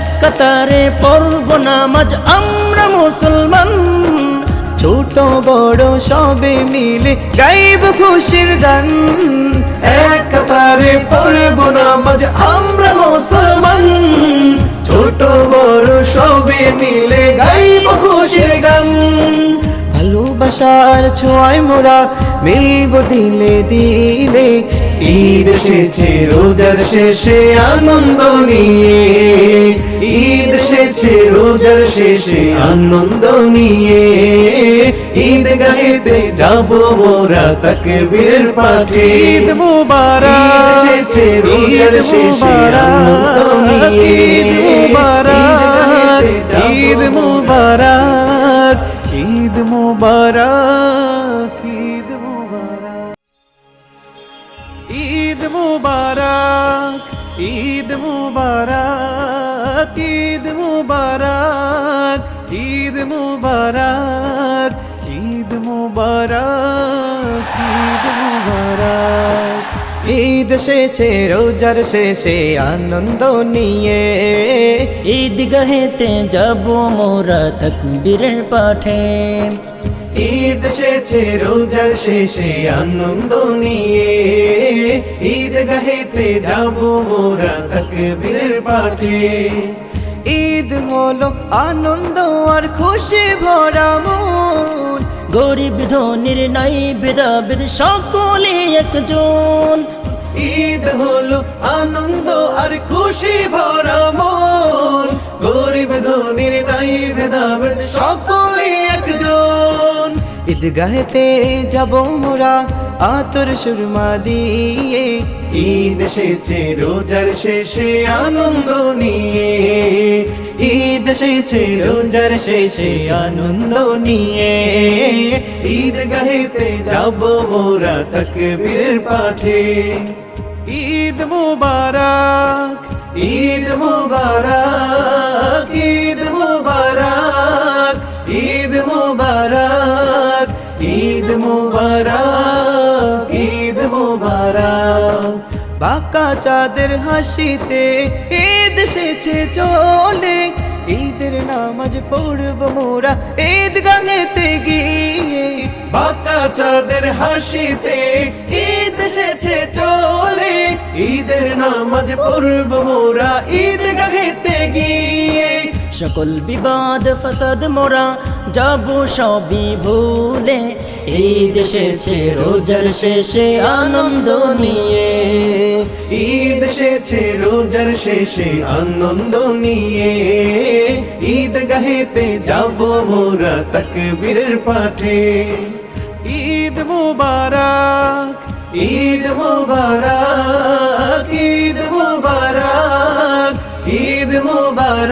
এক কাতারে পড়ব নামাজ, আমরা মুসলমান। ছোট বড় সবে মিলে গাইব খুশির গান। এক কাতারে পড়ব নামাজ, আমরা মুসলমান। ছোট বড় সবে মিলে গাইব খুশির গান। ভালোবাসার ছোঁয়ায় মোরা মিলব দিলে দিলে ঈদ এসেছে রোজার শেষে আনন্দ নিয়ে। ঈদ এসেছে রোজার শেষে আনন্দ নিয়ে। ঈদ গাইতে যাব মোরা তাকবীর পাঠে। ঈদ মুবারক, ঈদ এসেছে রোজার শেষে আনন্দ নিয়ে। ঈদ মুবারক, ঈদ মুবারক ঈদ মুবারক। ঈদ মুবারক ঈদ মুবারক ঈদ মুবারক ঈদ মুবারক ঈদ মুবারক ঈদ মুবারক। ঈদ এসেছে রোজার শেষে আনন্দ নিয়ে ঈদ গাহেতে যাব মোরা তকবীরের পাঠে। ঈদ এসেছে, রোজার শেষে আনন্দ নিয়ে। ঈদ গাহেতে যাব মোরা তকবীর পাঠে। ঈদ হলো আনন্দ আর খুশি ভরা মন। গরিব ধনির নাই বেদাবের সকলে একজন। ঈদ হলো আনন্দ আর খুশি ঈদগাহেতে যাব মোরা আতর সুরমা দিয়ে। ঈদ এসেছে, রোজার শেষে আনন্দ নিয়ে। ঈদ এসেছে, রোজার শেষে আনন্দ নিয়ে। ঈদ গাহিতে যাব মোরা তকবীর পাঠে। ঈদ মুবারক ঈদ মুবারক। মুবারক, ঈদ মুবারক। বাঁকা চাঁদের হাসিতে ঈদ এসেছে চলে। ঈদের নামাজ পড়ব মোরা ঈদ গানেতে গিয়ে। বাঁকা চাঁদের হাসিতে ঈদ এসেছে চলে। ঈদের নামাজ পড়ব মোরা ঈদ গাহিতে গিয়ে। সকল বিবাদ, ফসাদ, মোরা যাব সবই ভুলে। ঈদ এসেছে রোজার শেষে আনন্দ নিয়ে। ঈদ এসেছে রোজার শেষে আনন্দ নিয়ে। ঈদ গাহেতে যাব মোরা তকবীরের পাঠে। ঈদ মুবারক ঈদ মুবারক।